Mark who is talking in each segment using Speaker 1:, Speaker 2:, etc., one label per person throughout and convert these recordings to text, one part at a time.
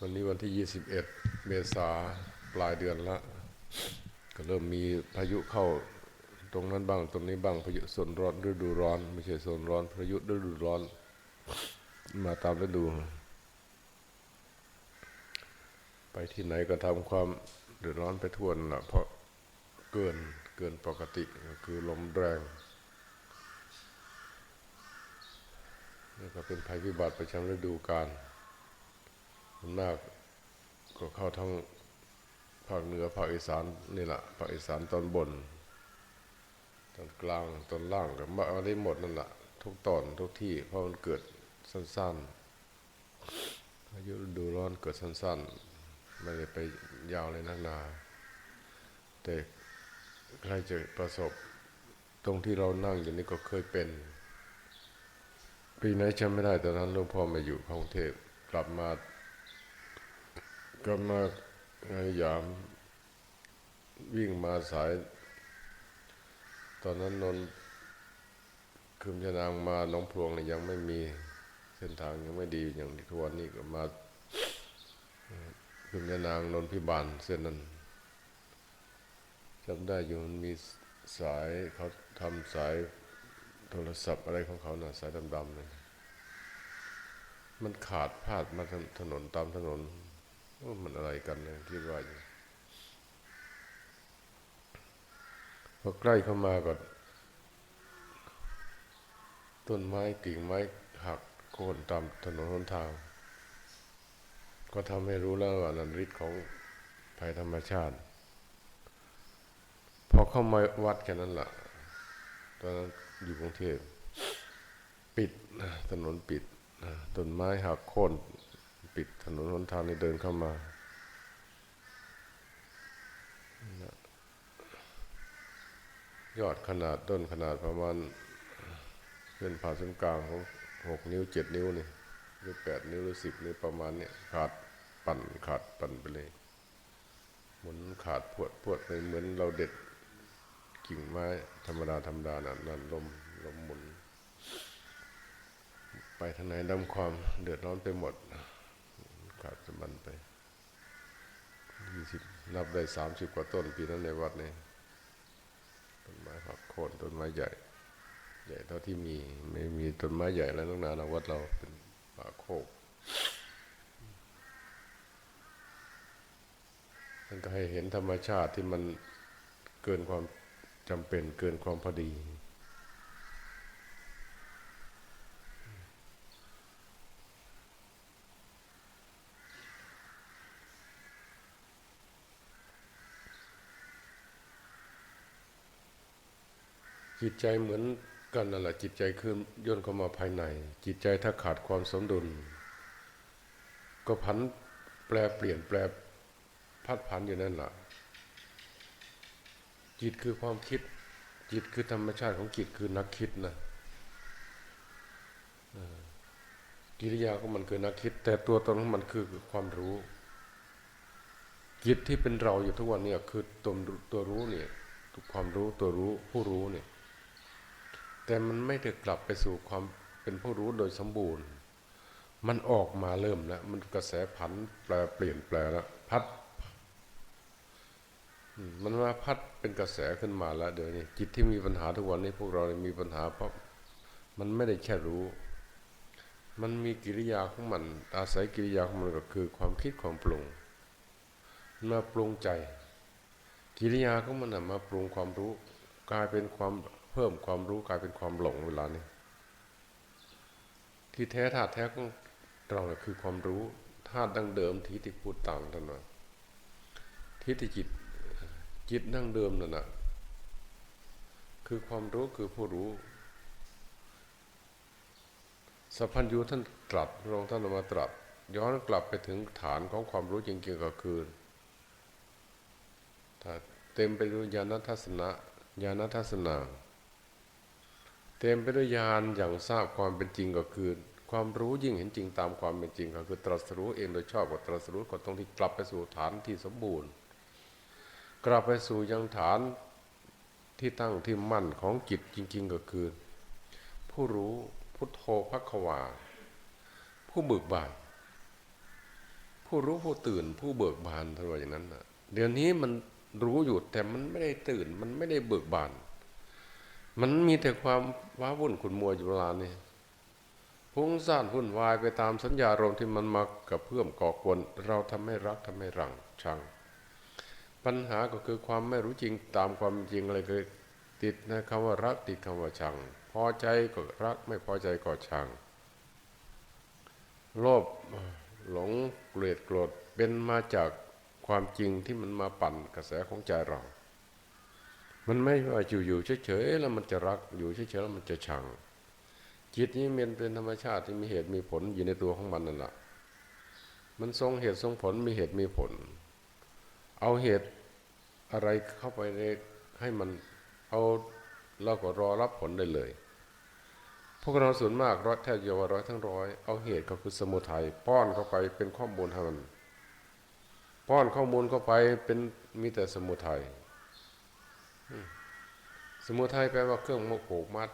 Speaker 1: วันนี้วันที่ 21 เมษาปลายเดือนละ ก็เริ่มมีพายุเข้าตรงนั้นบ้างตรงนี้บ้างพายุโซนร้อนฤดูร้อน ไม่ใช่โซนร้อนพายุฤดูร้อน มาตามฤดู ไปที่ไหนก็ทำความเดือดร้อนไปทั่วนั่นแหละเพราะเกินเกินปกติก็คือลมแรงนี่ก็เป็นภัยพิบัติประจำฤดูกาล มันมากก็เข้าทั้งภาคเหนือภาคอีสานนี่แหละภาคอีสานตอนบน ตอนกลางตอนล่างก็มาเอาได้หมดนั่นแหละทุกตอนทุกที่เพราะมันเกิดสั้นๆพายุดูร้อนเกิดสั้นๆ ไม่ได้ไปยาวเลยนักนาแต่ใครจะประสบตรงที่เรานั่งอยู่นี่ก็เคยเป็น ปีไหนจำไม่ได้ตอนนั้นหลวงพ่อมาอยู่กรุงเทพกลับมา กลับมาพยายามวิ่งมาสาย ตอนนั้นนนคืมชนางมาหนองพลวงเนี่ยยังไม่มีเส้นทางยังไม่ดีอย่างทุกวันนี้ก็มาคืมชนางนนพิบาลเส้นนั้นจำได้อยู่มันมีสายเขาทำสายโทรศัพท์อะไรของเขาน่ะสายดำๆเนี่ยมันขาดพลาดมาถนนตามถนน มันอะไรกันเนี่ยคิดว่าอยู่พอใกล้เข้ามาก็ต้นไม้กิ่งไม้หักโค่นตามถนนหนทาง ก็ทำให้รู้แล้วว่านันฤทธิ์ของภัยธรรมชาติ พอเข้ามาวัดแค่นั้นแหละตอนนั้นอยู่กรุงเทพปิดถนนปิดต้นไม้หักโค่น ปิดถนนหนทางนี่เดินเข้ามายอดขนาดต้นขนาดประมาณเป็นผ่าศูนย์กลางของหกนิ้วเจ็ดนิ้วนี่หรือแปดนิ้วหรือสิบนิ้วประมาณเนี้ยขาดปั่นขาดปั่นไปเลยหมุนขาดพวดพวดไปเหมือนเราเด็ดกิ่งไม้ธรรมดาธรรมดานั่นนั่นลมลมหมุน ไปทางไหนดำความเดือดร้อนไปหมด ขาดสมันไปยี่สิบนับได้สามสิบกว่าต้น ปีนั้นในวัดนี่ต้นไม้ผักโคนต้นไม้ใหญ่ ใหญ่เท่าที่มีไม่มีต้นไม้ใหญ่แล้วตั้งนานวัดเราเป็นป่าโคกมันก็ให้เห็นธรรมชาติที่มันเกินความจำเป็นเกินความพอดี จิตใจเหมือนกันนั่นแหละจิตใจคือย่นเข้ามาภายใน จิตใจถ้าขาดความสมดุล ก็พันแปลเปลี่ยนแปลพัดพันอยู่นั่นแหละจิตคือความคิด จิตคือธรรมชาติของจิตคือนักคิดนะกิริยาของมันคือนักคิด แต่ตัวตนของมันคือความรู้ จิตที่เป็นเราอยู่ทุกวันเนี่ยคือตัวตัวรู้เนี่ยความรู้ตัวรู้ผู้รู้เนี่ย แต่มันไม่ได้กลับไปสู่ความเป็นผู้รู้โดยสมบูรณ์ มันออกมาเริ่มแล้ว มันกระแสผันแปลเปลี่ยนแปลแล้วพัด มันว่าพัดเป็นกระแสขึ้นมาแล้ว เดี๋ยวนี้จิตที่มีปัญหาทุกวันนี้พวกเราเนี่ยมีปัญหาเพราะมันไม่ได้แค่รู้ มันมีกิริยาของมัน อาศัยกิริยาของมันก็คือความคิดความปรุงมันมาปรุงใจ กิริยาของมันน่ะมาปรุงความรู้ กลายเป็นความ เพิ่มความรู้กลายเป็นความหลงเวลานี้ ที่แท้ธาตุแท้ของเราคือความรู้ธาตุดั้งเดิมทิฏฐิพูดต่างกันว่าทิฏฐิจิตจิตดั้งเดิมนั่นนะคือความรู้คือผู้รู้สัพพัญญูท่านตรัสพระองค์ท่านเอามาตรัสย้อนกลับไปถึงฐานของความรู้จริงๆก็คือถ้าเต็มไปด้วยญาณทัศนะญาณทัศนา เต็มไปด้วยญาณอย่างทราบความเป็นจริงก็คือ ความรู้ยิ่งเห็นจริงตามความเป็นจริงก็คือตรัสรู้เองโดยชอบกับตรัสรู้ก็ตรงที่กลับไปสู่ฐานที่สมบูรณ์ กลับไปสู่ยังฐานที่ตั้งที่มั่นของจิตจริง ๆ ก็คือ ผู้รู้พุทโธพักวาผู้เบิกบานผู้รู้ผู้ตื่นผู้เบิกบานท่านว่าอย่างนั้นนะเดี๋ยวนี้มันรู้อยู่แต่มันไม่ได้ตื่นมันไม่ได้เบิกบาน มันมีแต่ความว้าวุ่นขุนมัวอยู่เวลานี้พุ่งซ่านวุ่นวายไปตามสัญญารมที่มันมากับเพื่อมก่อกวนเราทำให้รักทำให้รังชัง ปัญหาก็คือความไม่รู้จริงตามความจริงอะไรคือ ติดนะคำว่ารักติดคำว่าชัง พอใจก็รักไม่พอใจก็ชัง โลภหลงเกลียดโกรธเป็นมาจากความจริงที่มันมาปั่นกระแสของใจเรา มันไม่ว่าอยู่ๆเฉยๆแล้วมันจะรักอยู่เฉยๆแล้วมันจะชัง จิตนี้มันเป็นธรรมชาติที่มีเหตุมีผลอยู่ในตัวของมันนั่นแหละมันทรงเหตุทรงผลมีเหตุมีผล เอาเหตุอะไรเข้าไปในให้มันเอาเราก็รอรับผลได้เลย พวกเราส่วนมากร้อยแทบจะว่าร้อยทั้งร้อยเอาเหตุก็คือสมุทัยป้อนเข้าไปเป็นข้อมูลให้มัน ป้อนข้อมูลเข้าไปเป็นมีแต่สมุทัย สมุทัยแปลว่าเครื่องโมโขกมัด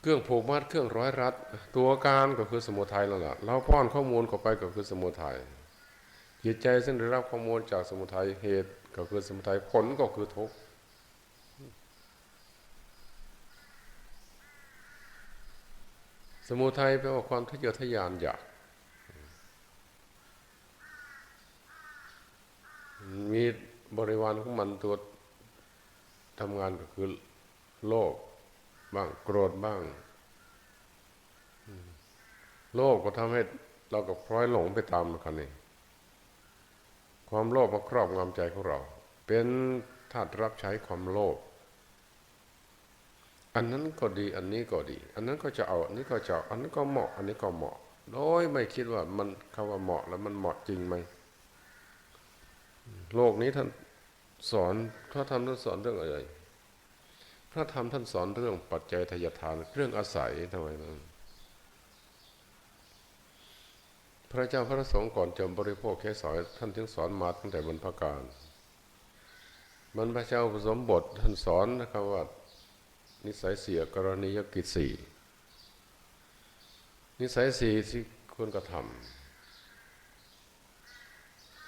Speaker 1: เครื่องผูกมัดเครื่องร้อยรัด ตัวการก็คือสมุทัยแล้วล่ะเราป้อนข้อมูลเข้าไปก็คือสมุทัยจิตใจซึ่งได้รับข้อมูลจากสมุทัยเหตุก็คือสมุทัยผลก็คือทุกข์สมุทัยแปลว่าความทะเยอทะยานอยาก มีบริวารของมันตัวทำงานก็คือโลภบ้างโกรธบ้างโลภก็ทำให้เรากับพร้อยหลงไปตามมันนี่ความโลภมาครอบงำใจของเรา เป็นธาตุรับใช้ความโลภอันนั้นก็ดี อันนี้ก็ดี อันนั้นก็จะเอาอันนี้ก็จะเอาอันนั้นก็เหมาะ อันนี้ก็เหมาะ โดยไม่คิดว่ามันคำว่าเหมาะแล้วมันเหมาะจริงไหม โลกนี้ท่านสอนพระธรรมท่านสอนเรื่องอะไร พระธรรมท่านสอนเรื่องปัจจัยทายทานเรื่องอาศัยทำไมนั้นพระเจ้าพระสงฆ์ก่อนจะบริโภคแค่สอยท่านถึงสอนมาตั้งแต่บนพระการมันพระเจ้าผสมบทท่านสอนนะครับว่านิสัยเสียกรณียกิจสี่นิสัยสี่ที่ควรกระทำ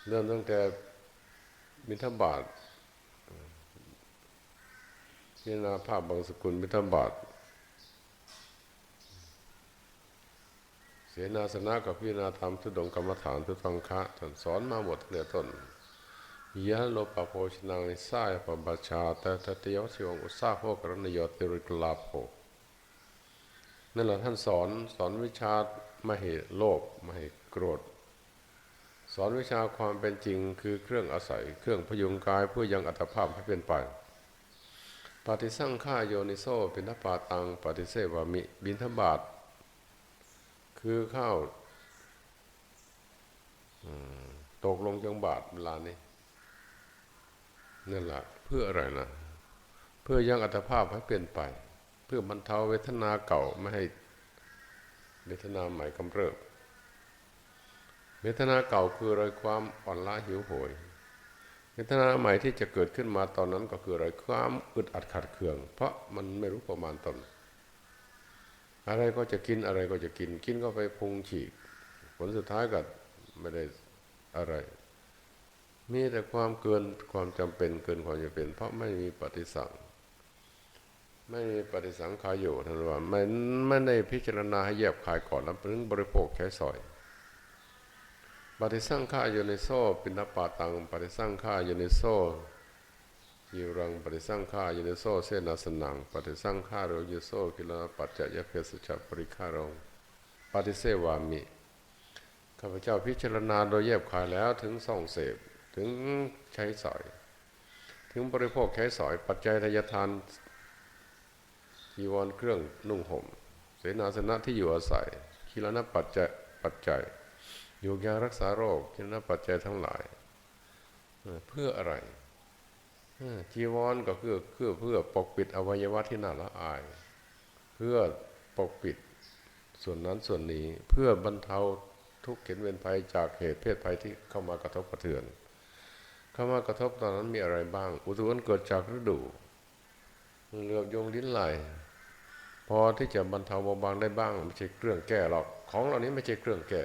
Speaker 1: เริ่มตั้งแต่ มิถบาทพิจารณาภาพบางสกุลมิถบาท เสนาสนะกับพิจารณาธรรมทุดงกรรมฐานทุตังคะท่านสอนมาหมดตั้งแต่ต้นยะโลปะโพชนังนิสายปบัชชาแต่ตติยวสิวงอุสาโภกรณยติริกลาโภนั่นแหละท่านสอนสอนวิชาไม่ให้โลภไม่ให้โกรธ อนวิชาความเป็นจริงคือเครื่องอาศัย เครื่องพยุงกายเพื่อยังอัตภาพให้เป็นไปปฏิสั่งข้าโยนิโซปินทปาตังปฏิเสวามิบินทบาท คือข้าวตกลงจังบาทเวลานี้นั่นแหละเพื่ออะไรนะเพื่อยังอัตภาพให้เปลี่ยนไป เพื่อบรรเทาเวทนาเก่าไม่ให้เวทนาใหม่กำเริบ ทนาเก่าคืออะไรความอ่อนล้าหิวโหยเวทนาใหม่ที่จะเกิดขึ้นมาตอนนั้นก็คืออะไรความอึดอัดขัดเคือง เพราะมันไม่รู้ประมาณตน อะไรก็จะกินอะไรก็จะกิน กินก็ไปพุงฉีก ผลสุดท้ายก็ไม่ได้อะไร มีแต่ความเกินความจำเป็นเกินความจำเป็น เพราะไม่มีปฏิสังไม่มีปฏิสังขายอยู่ท่านว่าไม่ไม่ได้พิจารณาให้แยบคายก่อนแล้วถึงบริโภคใช้สอย ปฏิสังขาโยนิโซปินปาตังปฏิสังขาโยนิโซยิรังปฏิสังขาโยนิโซเสนาสนังปฏิสังขาโรยโซกิลปัจจยเพสชปริคารงปฏิเสวามิข้าพเจ้าพิจารณาโดยแยบคายแล้วถึงส่องเสพถึงใช้สอย ถึงบริโภคใช้สอย ปัจจัยทายทานจีวรเครื่องนุ่งห่ม เสนาสนะที่อยู่อาศัยคิลนปัจจัยปัจจัย อยู่ยารักษาโรคคิลนปัจจัยทั้งหลายเพื่ออะไรจีวรก็คือเพื่อเพื่อปกปิดอวัยวะที่น่าละอาย เพื่อปกปิดส่วนนั้นส่วนนี้เพื่อบรรเทาทุกข์เข็นเวรภัยจากเหตุเพศภัยที่เข้ามากระทบกระเทือน เข้ามากระทบตอนนั้นมีอะไรบ้าง อุทกภัยเกิดจากฤดูเลือบยงลิ้นไหลพอที่จะบรรเทาเบาบางได้บ้างไม่ใช่เครื่องแก้หรอก ของเหล่านี้ไม่ใช่เครื่องแก้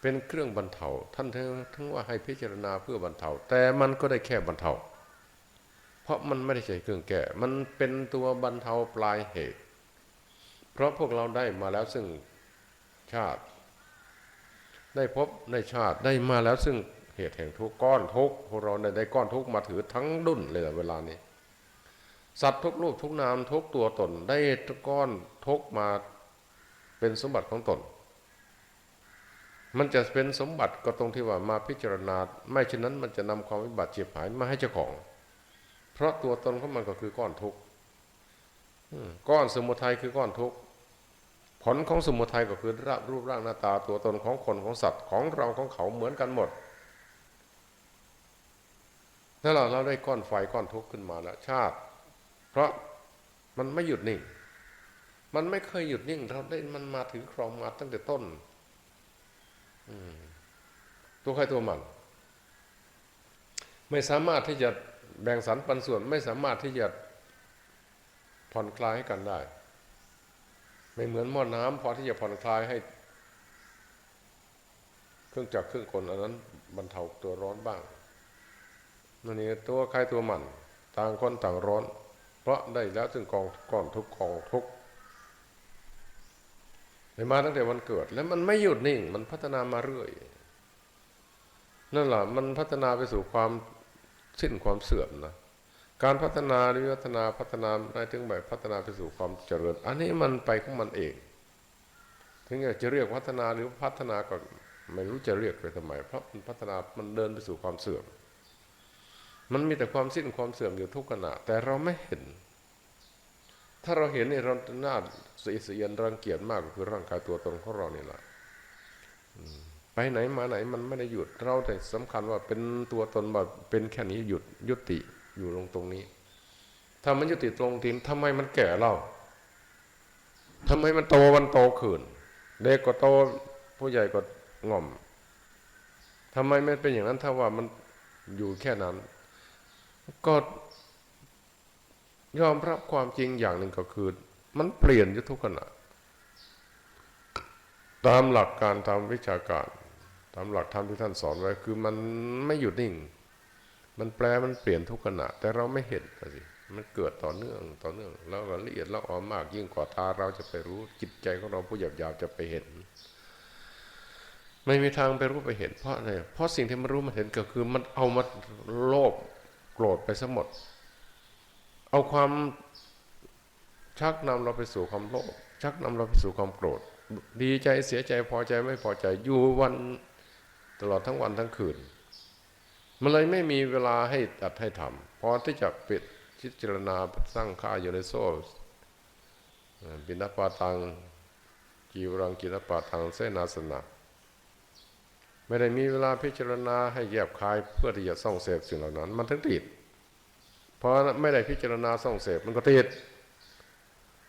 Speaker 1: เป็นเครื่องบรรเทาท่านถึงถึงว่าให้พิจารณาเพื่อบรรเทา แต่มันก็ได้แค่บรรเทา เพราะมันไม่ได้ใช่เครื่องแก้ มันเป็นตัวบรรเทาปลายเหตุ เพราะพวกเราได้มาแล้วซึ่งชาติ ได้พบในชาติได้มาแล้วซึ่งเหตุแห่งทุกข์ก้อนทุกพวกเราได้ก้อนทุกมาถือทั้งดุนเลยเวลานี้ สัตว์ทุกรูปทุกนามทุกตัวตนได้ก้อนทุกมาเป็นสมบัติของตน มันจะเป็นสมบัติก็ตรงที่ว่ามาพิจารณา ไม่เช่นนั้นมันจะนำความวิบัติเจ็บหายมาให้เจ้าของ เพราะตัวตนของมันก็คือก้อนทุกข์ก้อนสมุทัยคือก้อนทุกข์ผลของสมุทัยก็คือรรูปร่างหน้าตา ตัวตนของคนของสัตว์ของเราของเขาเหมือนกันหมดถ้าเราเราได้ก้อนไฟก้อนทุกข์ขึ้นมาแล้วชาติ เพราะมันไม่หยุดนิ่ง มันไม่เคยหยุดนิ่งเราได้มันมาถือครองมาตั้งแต่ต้น ตัวใครตัวมัน ไม่สามารถที่จะแบ่งสรรปันส่วน ไม่สามารถที่จะผ่อนคลายให้กันได้ ไม่เหมือนหม้อน้ำพอที่จะผ่อนคลายให้ เครื่องจักรเครื่องกลอันนั้นบรรเทาตัวร้อนบ้างนั่นนี่ตัวใครตัวมัน ต่างคนต่างร้อน เพราะได้แล้วซึ่งกองก้อนทุกกองทุก ได้มาตั้งแต่วันเกิด แล้วมันไม่หยุดนิ่ง มันพัฒนามาเรื่อย นั่นแหละมันพัฒนาไปสู่ความสิ้นความเสื่อมนะการพัฒนาวิวัฒนาพัฒนาได้ถึงแบบพัฒนาไปสู่ความเจริญ อันนี้มันไปของมันเอง ถึงจะเรียกพัฒนาหรือพัฒนาก็ไม่รู้จะเรียกไปทำไม เพราะมันพัฒนามันเดินไปสู่ความเสื่อม มันมีแต่ความสิ้นความเสื่อมอยู่ทุกขณะแต่เราไม่เห็น ถ้าเราเห็นนี่เราหน้าเสียเสียนรังเกียจมากก็คือร่างกายตัวตนของเราเนี่ยแหละไปไหนมาไหนมันไม่ได้หยุด เราแต่สำคัญว่าเป็นตัวตนแบบเป็นแค่นี้หยุดยุติอยู่ตรงตรงนี้ ถ้ามันยุติตรงทีนทำไมมันแก่เล่าทำไมมันโตวันโตขึ้นเด็กก็โตผู้ใหญ่ก็ง่อมทำไมไม่เป็นอย่างนั้นถ้าว่ามันอยู่แค่นั้น ก็ ยอมรับความจริงอย่างหนึ่งก็คือ มันเปลี่ยนอยู่ทุกขณะ ตามหลักการตามวิชาการ ตามหลักธรรมที่ท่านสอนไว้คือมันไม่หยุดนิ่ง มันแปลมันเปลี่ยนทุกขณะ แต่เราไม่เห็นสิมันเกิดต่อเนื่องต่อเนื่องแล้วละเอียดและออมากยิ่งกว่าตาเราจะไปรู้จิตใจของเราผู้หยาบหยาบจะไปเห็น ไม่มีทางไปรู้ไปเห็นเพราะอะไรเพราะสิ่งที่มันรู้มันเห็นก็คือ มันเอามาโลภโกรธไปซะหมด เอาความชักนำเราไปสู่ความโลภชักนำเราไปสู่ความโกรธ ดีใจเสียใจพอใจไม่พอใจอยู่วันตลอดทั้งวันทั้งคืน มันเลยไม่มีเวลาให้ตัดให้ทำพอที่จะปิดพิจารณาสร้างค่าอยู่ในโซ่บินปาตังกีวรังกินปาตังเสนาสนะไม่ได้มีเวลาพิจารณาให้แยบคายเพื่อที่จะส่องเสพสิ่งเหล่านั้น มันทั้งติด พราะไม่ได้พิจารณาส่องเสพมันก็ติด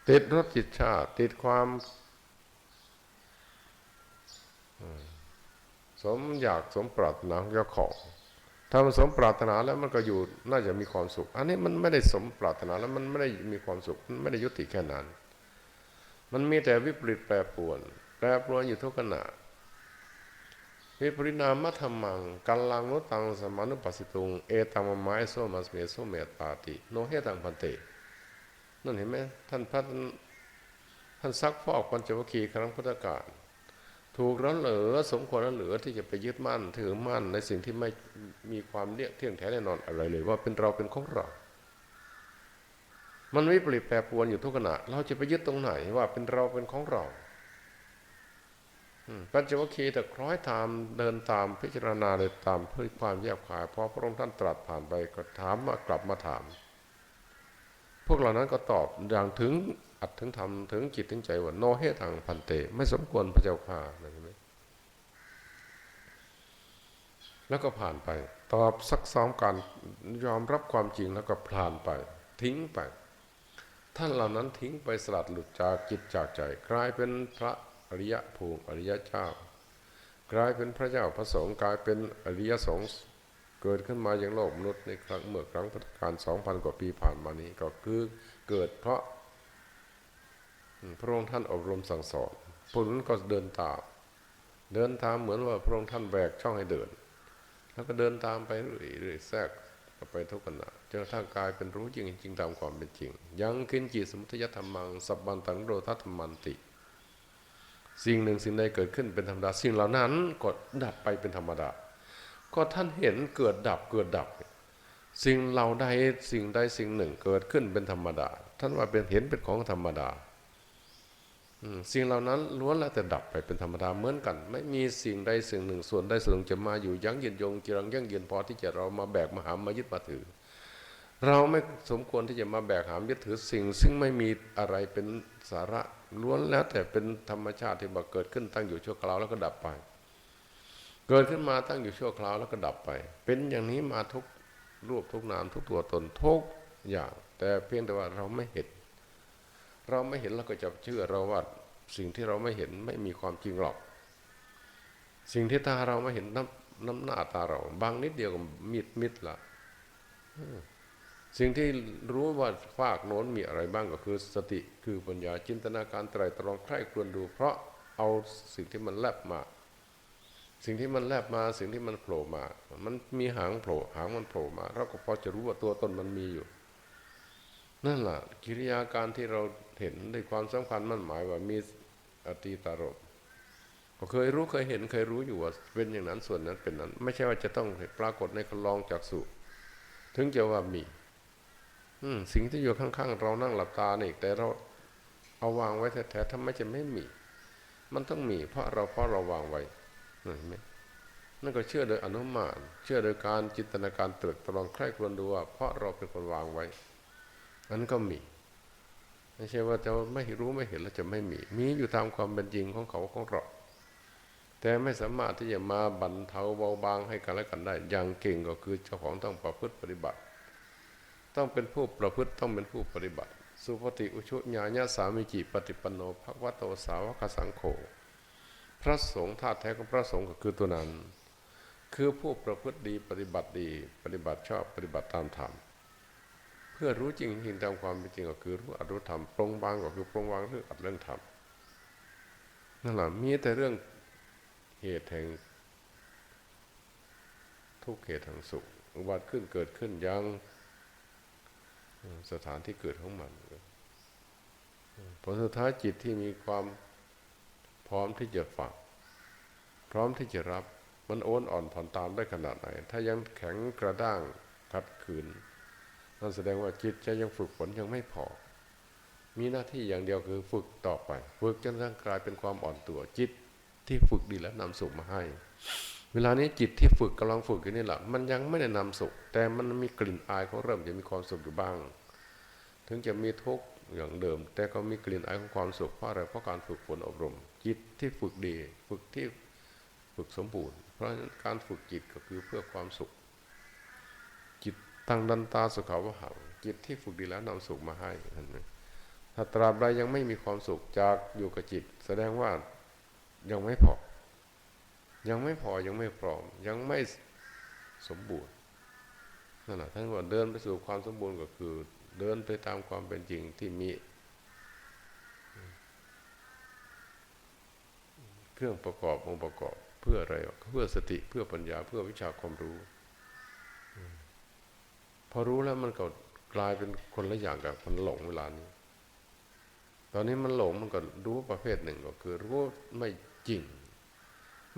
Speaker 1: ติดรสจิตชาติ ติดความสมอยากสมปรารถนาองเจ้าของถ้ามันสมปรารถนาแล้วมันก็อยู่น่าจะมีความสุข อันนี้มันไม่ได้สมปรารถนาแล้วมันไม่ได้มีความสุขมันไม่ได้ยุติแค่นั้น มันมีแต่วิปริตแปรปรวน แปรปรวนอยู่ทุกขณะ วิปริณามธรรมังกัลลังนุตังสมานุปัสสิตุงเอตังมไมโซมัสเมโซเมตตาติ โนเฮตังพันเตนั่นเห็นไหมท่านพระท่านซักฟอกปัญจวัคคีย์ครั้งพุทธกาลถูกแล้วเหลือสมควรแล้วเหลือที่จะไปยึดมั่นถือมั่นในสิ่งที่ไม่มีความเที่ยงแท้แน่นอนอะไรเลย ว่าเป็นเราเป็นของเรา มันวิปริแปรปวนอยู่ทุกขณะ เราจะไปยึดตรงไหนว่าเป็นเราเป็นของเรา ปัญจวัคคีย์แต่คล้อยตามเดินตามพิจารณาเลยตามเพื่อความแยบขายพอพระองค์ท่านตรัสผ่านไปก็ถามมากลับมาถาม พวกเหล่านั้นก็ตอบอย่างถึงอัดถึงทำถึงจิตถึงใจว่าโนเฮตังพันเต ไม่สมควรพระเจ้าข่าเห็นไหมแล้วก็ผ่านไป ตอบซักซ้อมการยอมรับความจริงแล้วก็ผ่านไป ทิ้งไป ท่านเหล่านั้นทิ้งไปสลัดหลุดจากจิตจากใจ กลายเป็นพระ อริยภูมิอริยเจ้ากลายเป็นพระเจ้าพระสงฆ์กลายเป็นอริยสงฆ์เกิดขึ้นมาอย่างโลกมนุษย์ในครั้งเมื่อครั้งพุทธกาลสองพันกว่าปีผ่านมานี้ก็คือเกิดเพราะพระองค์ท่านอบรมสั่งสอนพวกนั้นก็เดินตามเดินตามเหมือนว่าพระองค์ท่านแบกช่องให้เดิน แล้วก็เดินตามไปเรื่อยๆแทรกไปทุกขณะจนกระทั่งกายเป็นรู้จริงจริงตามความเป็นจริง ยังกินจิตสมุทยธรรมังสับบันตังโรทัตมันติ สิ่งหนึ่งสิ่งใดเกิดขึ้นเป็นธรรมดา สิ่งเหล่านั้นก็ดับไปเป็นธรรมดา ก็ท่านเห็นเกิดดับเกิดดับ สิ่งเหล่าใดสิ่งใดสิ่งหนึ่งเกิดขึ้นเป็นธรรมดา ท่านว่าเป็นเห็นเป็นของธรรมดาสิ่งเหล่านั้นล้วนแล้วแต่ดับไปเป็นธรรมดาเหมือนกัน ไม่มีสิ่งใดสิ่งหนึ่งส่วนใดส่วนหนึ่งจะมาอยู่ยั้งยืนยงจีรังยั่งยืนพอที่จะเรามาแบกมาหามมายึดมาถือ เราไม่สมควรที่จะมาแบกหามยึดถือสิ่ง ซึ่งไม่มีอะไรเป็นสาระ ล้วนแล้วแต่เป็นธรรมชาติที่มาเกิดขึ้นตั้งอยู่ชั่วคราวแล้วก็ดับไป เกิดขึ้นมาตั้งอยู่ชั่วคราวแล้วก็ดับไป เป็นอย่างนี้มาทุกรูปทุกนามทุกตัวตนทุกอย่าง แต่เพียงแต่ว่าเราไม่เห็น เราไม่เห็นเราก็จะเชื่อเราว่าสิ่งที่เราไม่เห็นไม่มีความจริงหรอก สิ่งที่ตาเราไม่เห็นน้ำน้ำหน้าตาเรา บางนิดเดียวก็มิดมิดละ สิ่งที่รู้ว่าฟากโน้นมีอะไรบ้างก็คือสติคือปัญญาจินตนาการไตรตรองใคร่ครวญดู เพราะเอาสิ่งที่มันแลบมา สิ่งที่มันแลบมาสิ่งที่มันโผล่มา มันมีหางโผล่หางมันโผล่มา เราก็พอจะรู้ว่าตัวตนมันมีอยู่ นั่นแหละกิริยาการที่เราเห็นด้วยความสำคัญมั่นหมายว่ามีอติตารมก็เคยรู้เคยเห็นเคยรู้อยู่ว่าเป็นอย่างนั้นส่วนนั้นเป็นนั้น ไม่ใช่ว่าจะต้องปรากฏในคลองจากสุถึงจะว่ามี สิ่งที่อยู่ข้างๆ เรานั่งหลับตานี่แต่เราเอาวางไว้แท้ๆทำไมจะไม่มี มันต้องมี เพราะเราเพราะเราวางไว้เห็นไหมนั่นก็เชื่อโดยอนุมาน เชื่อโดยการจินตนาการตรึกตรองใคร่ครวญดูว่าเพราะเราเป็นคนวางไว้อันก็มี ไม่ใช่ว่าจะไม่รู้ไม่เห็นแล้วจะไม่มี มีอยู่ตามความเป็นจริงของเขาของเราแต่ไม่สามารถที่จะมาบรรเทาเบาบางให้กันและกันได้ อย่างเก่งก็คือเจ้าของต้องประพฤติปฏิบัติ ต้องเป็นผู้ประพฤติต้องเป็นผู้ปฏิบัติ สุปฏิอุชุญาญาสามิจิปฏิปันโนภควโตสาวกสังโฆพระสงฆ์ธาตุแท้ของพระสงฆ์ก็คือตัวนั้น คือผู้ประพฤติดีปฏิบัติดี ปฏิบัติชอบปฏิบัติตามธรรมเพื่อรู้จริงจริงตามความเป็นจริงก็คือรู้อรู้ธรรมปรงวางก็คือปรงวางเรื่องอัตเรื่องธรรมนั่นแหละมีแต่เรื่องเหตุแห่งทุกข์เหตุแห่งสุขอุบัติขึ้นเกิดขึ้นยัง สถานที่เกิดของมันผลสุดท้ายจิตที่มีความพร้อมที่จะฝังพร้อมที่จะรับมันโอนอ่อนผ่อนตามได้ขนาดไหน ถ้ายังแข็งกระด้างขัดขืนนั่นแสดงว่าจิตจะยังฝึกฝนยังไม่พอ มีหน้าที่อย่างเดียวคือฝึกต่อไป ฝึกจนระทั่งกลายเป็นความอ่อนตัวจิตที่ฝึกดีแล้วนำสุขมาให้ เวลานี้จิตที่ฝึกกำลังฝึกอยู่นี่แหละมันยังไม่ได้นำสุข แต่มันมีกลิ่นอายของเริ่มจะมีความสุขอยู่บ้าง ถึงจะมีทุกข์อย่างเดิม แต่ก็มีกลิ่นอายของความสุขเพราะอะไรเพราะการฝึกฝนอบรม จิตที่ฝึกดีฝึกที่ฝึกสมบูรณ์ เพราะฉะนั้นการฝึกจิตก็คือเพื่อความสุข จิตตั้งดันตาสุขาวหังจิตที่ฝึกดีแล้วนำสุขมาให้ถ้าตราบใดยังไม่มีความสุขจากอยู่กับจิต แสดงว่ายังไม่พอ ยังไม่พอยังไม่พร้อม ยังไม่สมบูรณ์นั่นแหละท่านว่าเดินไปสู่ความสมบูรณ์ก็คือ เดินไปตามความเป็นจริงที่มี เครื่องประกอบองค์ประกอบ เพื่ออะไรเพื่อสติเพื่อปัญญาเพื่อวิชาความรู้พอรู้แล้วมันก็กลายเป็นคนละอย่างกับมันหลงเวลานี้ ตอนนี้มันหลงมันก็รู้ประเภทหนึ่งก็คือรู้ไม่จริง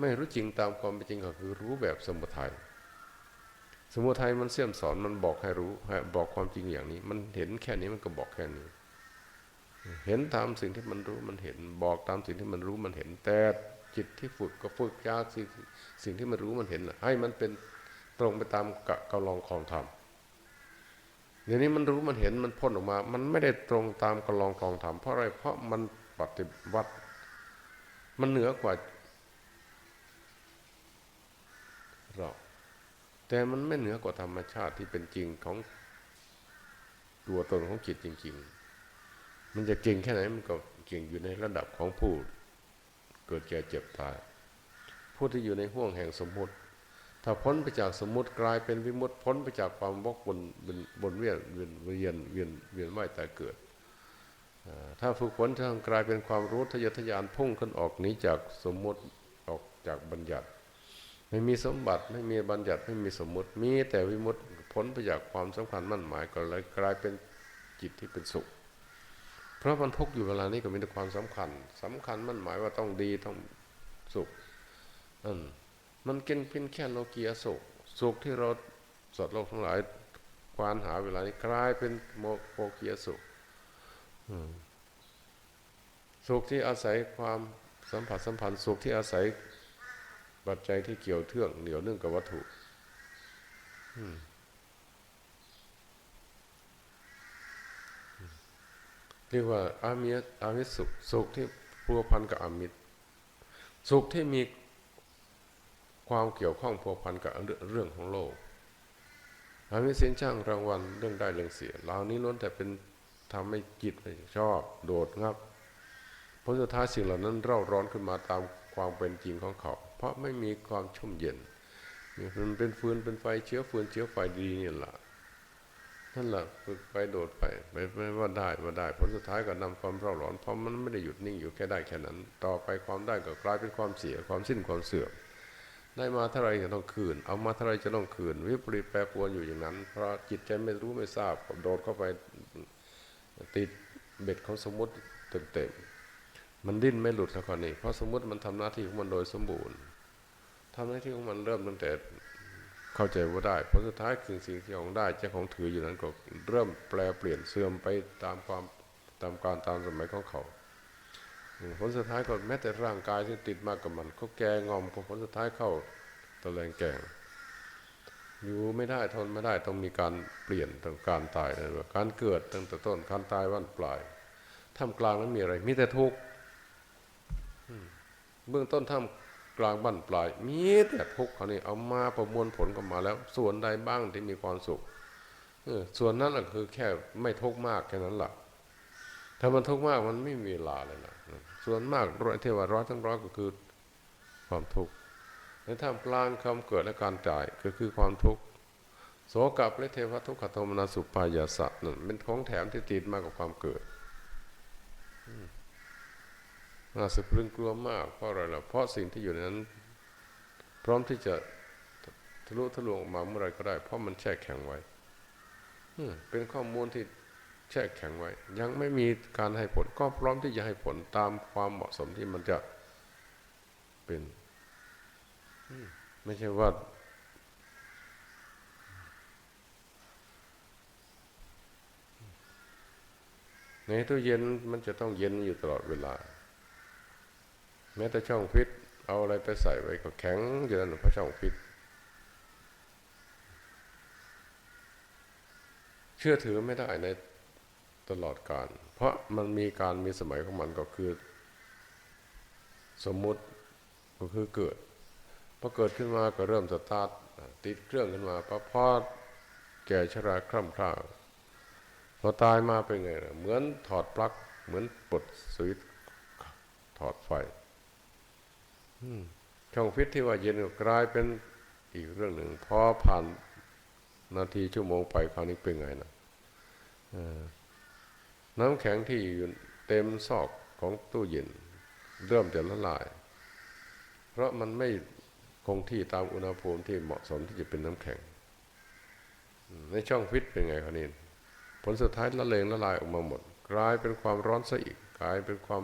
Speaker 1: ไม่รู้จริงตามความเป็นจริงก็คือรู้แบบสมุทัยสมุทัยมันเสี่ยมสอนมันบอกให้รู้บอกความจริงอย่างนี้ มันเห็นแค่นี้มันก็บอกแค่นี้ เห็นตามสิ่งที่มันรู้มันเห็น บอกตามสิ่งที่มันรู้มันเห็น แต่จิตที่ฝึกก็ฝึกยากสิ่งสิ่งที่มันรู้มันเห็นให้มันเป็นตรงไปตามกะกลองของธรรมเดี๋ยวนี้มันรู้มันเห็นมันพ้นออกมา มันไม่ได้ตรงตามกลองของธรรมเพราะอะไรเพราะมันปฏิบัติ มันเหนือกว่า เรา แต่มันไม่เหนือกว่าธรรมชาติที่เป็นจริงของตัวตนของจิตจริง ๆ มันจะเก่งแค่ไหนมันก็เก่งอยู่ในระดับของผู้เกิดแก่เจ็บตาย ผู้ที่อยู่ในห่วงแห่งสมมติ ถ้าพ้นไปจากสมมติกลายเป็นวิมุตติพ้นไปจากความวกบนบนเวียนเวียนเวียนเวียนเวียนว่ายตายเกิดถ้าฝึกฝนจะกลายเป็นความรู้ทะเยอทะยานพุ่งขึ้นออกนี้จากสมมติออกจากบัญญัติ ไม่มีสมบัติไม่มีบัญญัติไม่มีสมมุติมีแต่วิมุตติพ้นไปจากความสำคัญมั่นหมายก็เลยกลายเป็นจิตที่เป็นสุข เพราะมันทุกอยู่เวลานี้ก็มีแต่ความสำคัญสำคัญมั่นหมายว่าต้องดีต้องสุขอืมมันเป็นเพียงแค่โลกียสุขสุขที่เราสัตว์โลกทั้งหลายควานหาเวลานี้กลายเป็นโมโภคียสุขสุขที่อาศัยความสัมผัสสัมพันธ์สุขที่อาศัย ปัจจัยที่เกี่ยวเทื่องเหนียวเนื่องกับวัตถุเรียกว่าอามิตอามิตสุขสุขที่พัวพันกับอามิตรสุขที่มีความเกี่ยวข้องพัวพันกับเรื่องของโลกอามิสินช่างรางวัลเรื่องได้เรื่องเสียเหล่านี้ล้วนแต่เป็นทำให้จิตชอบ โดดงับผลสุดท้ายสิ่งเหล่านั้นเร่าร้อนขึ้นมาตามความเป็นจริงของเขา เพราะไม่มีความชุ่มเย็นมันเป็นฟืนเป็นไฟเชื้อฟืนเชื้อไฟดีนี่แหละนั่นแหละฝึกไปโดดไปไม่ไม่ว่าได้ว่าได้ผลสุดท้ายก็นำความเร่าร้อนเพราะมันไม่ได้หยุดนิ่งอยู่แค่ได้แค่นั้น ต่อไปความได้ก็กลายเป็นความเสียความสิ้นความเสื่อมได้มาเท่าไรจะต้องคืน เอามาเท่าไรจะต้องคืน วิปริตแปรปรวนอยู่อย่างนั้น เพราะจิตใจไม่รู้ไม่ทราบโดดเข้าไปติดเบ็ดของสมมติเต็มๆ มันดิ้นไม่หลุดแล้วคนนี้เพราะสมมติมันทำหน้าที่ของมันโดยสมบูรณ์ทำหน้าที่ของมันเริ่มตั้งแต่เข้าใจว่าได้ผลสุดท้ายสิ่งสิ่งที่ของได้เจ้าของถืออยู่นั้นก็เริ่มแปลเปลี่ยนเสื่อมไปตามความตามการตามสมัยของเขาผลสุดท้ายก็แม้แต่ร่างกายที่ติดมากกับมันก็แกงอมผลสุดท้ายเข้าตะแลงแกงอยู่ไม่ได้ทนไม่ได้ต้องมีการเปลี่ยนต้องการตายนะว่าการเกิดตั้งแต่ต้นการตายวันปลายท่ามกลางนั้นมีอะไรมีแต่ทุกข์ เบื้องต้นท่ามกลางบั้นปลาย มีแต่ทุกข์เขานี่เอามาประมวลผลกันมาแล้ว ส่วนใดบ้างที่มีความสุขส่วนนั้นแหละคือแค่ไม่ทุกข์มากแค่นั้นแหละถ้ามันทุกข์มากมันไม่มีเวลาเลยนะส่วนมากร้อยเทวร้อยทั้งร้อยก็คือความทุกข์ในท่ามกลางคำเกิดและการจ่ายก็คือความทุกข์โสกับและเทวทุกขโทมนาสุปายาสะนั่นเป็นของแถมที่ติดมากับความเกิด น่าสะพรึงกลัวมากเพราะอะไรล่ะเพราะสิ่งที่อยู่ในนั้น พร้อมที่จะทะลุทะลวงออกมาเมื่อไรก็ได้ เพราะมันแช่แข็งไว้เป็นข้อมูลที่แช่แข็งไว้ ยังไม่มีการให้ผลก็พร้อมที่จะให้ผลตามความเหมาะสมที่มันจะเป็นไม่ใช่ว่าในตู้เย็นมันจะต้องเย็นอยู่ตลอดเวลา แม้แต่ช่องฟิตเอาอะไรไปใส่ไว้ก็แข็งอยู่นั่นเพราะช่องฟิตเชื่อถือไม่ได้ในตลอดการ เพราะมันมีการมีสมัยของมันก็คือ สมมุติก็คือเกิดพอเกิดขึ้นมาก็เริ่มสตาร์ทติดเครื่องขึ้นมาพอพอแก่ชราคร่ำคร่าพอตายมาเป็นไงเหมือนถอดปลั๊กเหมือนปลดสวิตถอดไฟ ช่องฟิตที่ว่าเย็นก็กลายเป็นอีกเรื่องหนึ่งพอผ่านนาทีชั่วโมงไปคราวนี้เป็นไงนะน้ำแข็งที่อยู่เต็มซอกของตู้เย็น เริ่มจะละลาย เพราะมันไม่คงที่ตามอุณหภูมิที่เหมาะสมที่จะเป็นน้ำแข็ง ในช่องฟิตเป็นไงคราวนี้ผลสุดท้ายละเลงละลายออกมาหมด กลายเป็นความร้อนซะอีกกลายเป็นความ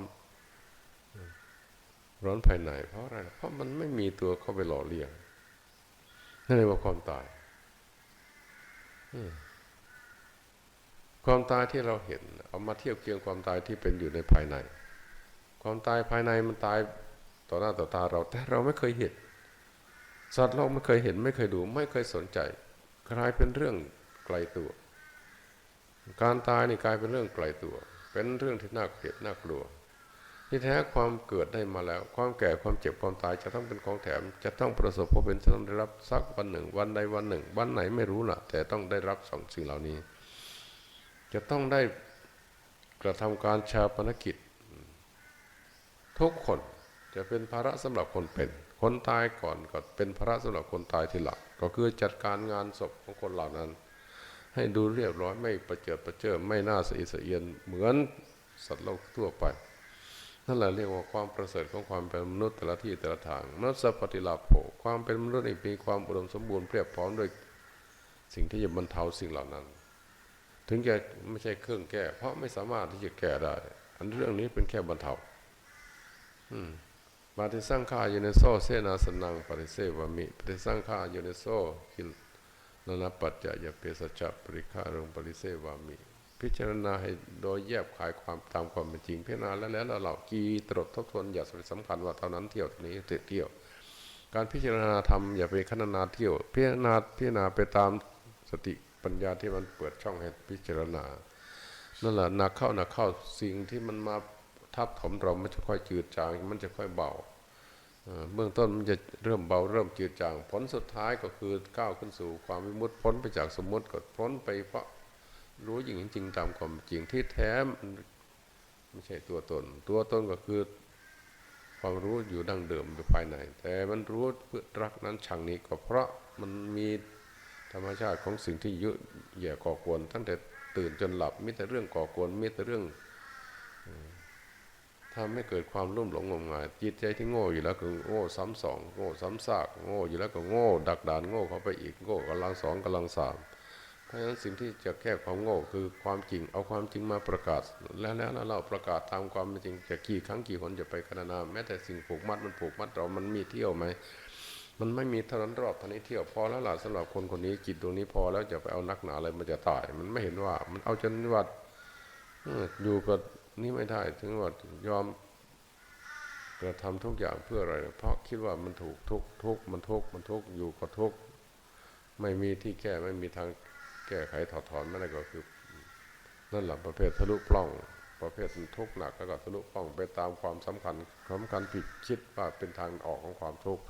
Speaker 1: ร้อนภายในเพราะอะไร เพราะมันไม่มีตัวเข้าไปหล่อเลี้ยงนั่นเรียกว่าความตายความตายที่เราเห็น เอามาเทียบเคียงความตายที่เป็นอยู่ในภายใน ความตายภายในมันตายต่อหน้าต่อตาเรา แต่เราไม่เคยเห็น สัตว์โลกไม่เคยเห็น ไม่เคยดู ไม่เคยสนใจกลายเป็นเรื่องไกลตัว การตายนี่กลายเป็นเรื่องไกลตัว เป็นเรื่องที่น่าเกลียดน่ากลัว ที่แท้ความเกิดได้มาแล้ว ความแก่ความเจ็บความตายจะต้องเป็นของแถม จะต้องประสบพบเป็นจะต้องได้รับสักวันหนึ่ง วันใดวันหนึ่ง วันไหนไม่รู้ล่ะ แต่ต้องได้รับสองสิ่งเหล่านี้ จะต้องได้กระทำการชาปนกิจ ทุกคนจะเป็นภาระสำหรับคนเป็น คนตายก่อนก็เป็นภาระสำหรับคนตายทีหลังก็คือจัดการงานศพของคนเหล่านั้น ให้ดูเรียบร้อยไม่ประเจิดประเจิดไม่น่าสะอิดสะเอียนเหมือนสัตว์โลกทั่วไป นั่นแหละเรียกว่าความประเสริฐของความเป็นมนุษย์แต่ละที่แต่ละทางมนุษย์สัพปฏิลาภโภความเป็นมนุษย์นี่มีความอุดมสมบูรณ์เพียบพร้อมด้วยสิ่งที่จะบรรเทาสิ่งเหล่านั้น ถึงจะไม่ใช่เครื่องแก้ เพราะไม่สามารถที่จะแก้ได้ อันเรื่องนี้เป็นแค่บรรเทาอืมปฏิสังขารอยู่ในโซเสนาสนังปฏิเสวามิปฏิสังขารอยู่ในโซกิลนนปัจจะยเปสัจจปริฆารงปฏิเสวามิ พิจารณาให้โดยแยบขายความตามความเป็นจริงพิจารณาแล้วแล้วเรากีตรดทบทวนอย่าสำคัญว่าเท่านั้นเที่ยวเท่านี้เที่ยว การพิจารณาธรรมอย่าไปขนานาเที่ยว พิจารณาพิจารณาไปตามสติปัญญาที่มันเปิดช่องให้พิจารณานั่นแหละหนักเข้าหนักเข้าสิ่งที่มันมาทับถมเรามันจะค่อยจืดจางมันจะค่อยเบาเอ่อเบื้องต้นมันจะเริ่มเบาเริ่มจืดจางผลสุดท้ายก็คือก้าวขึ้นสู่ความวิมุตติพ้นไปจากสมมติก็พ้นไปเพราะ รู้อย่างจริงตามความจริงที่แท้มไม่ใช่ตัวตน ตัวตนก็คือความรู้อยู่ดั้งเดิมอยู่ภายใน แต่มันรู้เพื่อรักนั้นชังนี้ก็เพราะมันมีธรรมชาติของสิ่งที่เยอะแย่ก่อกวน ตั้งแต่ตื่นจนหลับมีแต่เรื่องก่อกวนมีแต่เรื่องเอ่อทำให้เกิดความรุ่มหลงงมงายจิตใจที่โง่อยู่แล้วก็โง่ซ้ำสองโง่ซ้ำซากโง่อยู่แล้วก็โง่ ดักดานโง่เข้าไปอีกโง่กำลังสองกำลังสาม เพราะฉะนั้นสิ่งที่จะแก้ความโง่คือความจริง เอาความจริงมาประกาศ แล้วแล้วเราประกาศตามความจริงจะกี่ครั้งกี่คนจะไปขนานาแม้แต่สิ่งผูกมัดมันผูกมัดเรามันมีเที่ยวไหมมันไม่มีเท่านั้นรอบเท่านี้เที่ยวพอแล้วล่ะสำหรับคนคนนี้จิตดวงนี้พอแล้วจะไปเอานักหนาอะไรมันจะตาย มันไม่เห็นว่า มันเอาจนว่าเอยู่กับนี่ไม่ได้ถึงว่ายอมกระทำทุกอย่างเพื่ออะไร เพราะคิดว่ามันถูกทุกทุกมันทุกมันทุกอยู่กับทุกไม่มีที่แก้ไม่มีทาง แก้ไขถอดถอนไม่ได้ก็คือนั่นแหละประเภททะลุปล้อง ประเภททุกข์หนักแล้วก็ทะลุปล้องไปตามความสำคัญสำคัญผิดคิดว่าเป็นทางออกของความทุกข์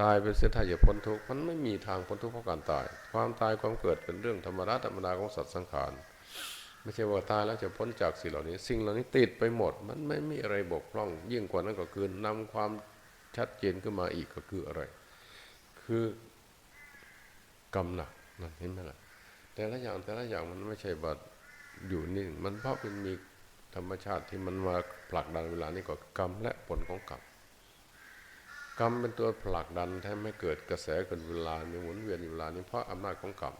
Speaker 1: ตายไปเสียถ้าจะพ้นทุกข์มันไม่มีทางพ้นทุกข์เพราะการตาย ความตายความเกิดเป็นเรื่องธรรมดาธรรมดาของสัตว์สังขารไม่ใช่ว่าตายแล้วจะพ้นจากสิ่งเหล่านี้ สิ่งเหล่านี้ติดไปหมด มันไม่มีอะไรบกพร่อง ยิ่งกว่านั้นก็คือนำความชัดเจนขึ้นมาอีกก็คืออะไร คือกรรมหนักนั่นเห็นไหมล่ะ แต่ละอย่างแต่ละอย่างมันไม่ใช่ว่าอยู่นิ่ง มันเพราะมันมีธรรมชาติที่มันมาผลักดันเวลานี้ก็กรรมและผลของกรรมกรรมเป็นตัวผลักดันทำให้เกิดกระแสเกิดเวลาในหมุนเวียนอยู่เวลานี้เพราะอำนาจของกรรม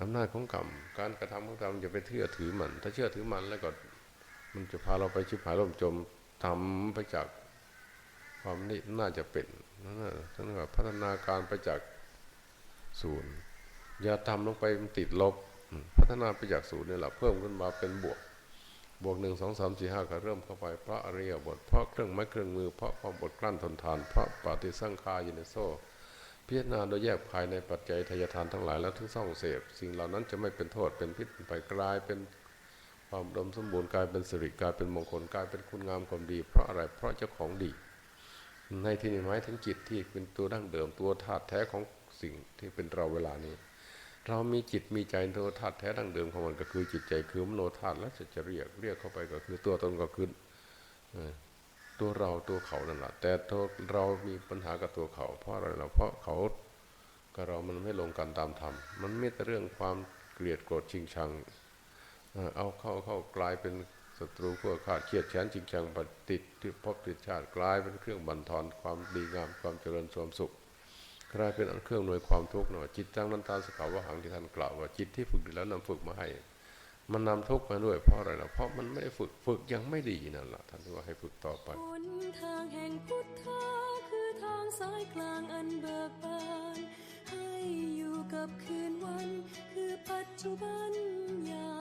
Speaker 1: อำนาจของกรรม การกระทำของกรรมอย่าไปเชื่อถือมัน ถ้าเชื่อถือมันแล้วก็มันจะพาเราไปชิบหายล่มจมทำไปจากความนี่น่าจะเป็นนั่นน่ะท่านว่าพัฒนาการไปจากศูนย์ อย่าทำลงไปมันติดลบ พัฒนาไปจากศูนย์นี่แหละเพิ่มขึ้นมาเป็นบวก บวกหนึ่งสองสามสี่ห้าก็เริ่มเข้าไป เพราะอริยบท เพราะเครื่องไม้เครื่องมือ เพราะความอดกลั้นทนทาน เพราะปฏิสังขารอยู่ในโซ่พิจารณาโดยแยกภายในปัจจัยทายทานทั้งหลายแล้วทุกซ่องเสพ สิ่งเหล่านั้นจะไม่เป็นโทษเป็นพิษเป็นไปกลายเป็นความดมสมบูรณ์กลายเป็นสิริกลายเป็นมงคลกลายเป็นคุณงามความดี เพราะอะไรเพราะเจ้าของดี ในที่นี้หมายถึงจิตที่เป็นตัวดั้งเดิมตัวธาตุแท้ของสิ่งที่เป็นเราเวลานี้ เรามีจิตมีใจตัวธาตุแท้ดั้งเดิมของมันก็คือจิตใจคือมโนธาตุและจะจะเรียกเรียกเข้าไปก็คือตัวตนก็คือตัวเราตัวเขานั่นแหละแต่ตัวเรามีปัญหากับตัวเขา เพราะอะไรเราเพราะเขากับเรามันไม่ลงกันตามธรรมมันไม่แต่เรื่องความเกลียดโกรธชิงชังเอาเข้าเข้ากลายเป็นศัตรูขั้วขาดเครียดแค้นชิงชังปฏิดที่พบติดชาติกลายเป็นเครื่องบั่นทอนความดีงามความเจริญสมสุข กลายเป็นอันเครื่องหน่วยความทุกข์หน่อยจิตตั้งนันตาสกาวหังที่ท่านกล่าวว่าจิตที่ฝึกดีแล้วนำฝึกมาให้ มันนำทุกข์มาด้วยเพราะอะไรล่ะเพราะมันไม่ได้ฝึกฝึกยังไม่ดีนั่นแหละท่านที่ว่าให้ฝึกต่อไป
Speaker 2: ทางแห่งพุทธคือทางสายกลางอันเบิกบานให้อยู่กับคืนวัน คือปัจจุบันอย่า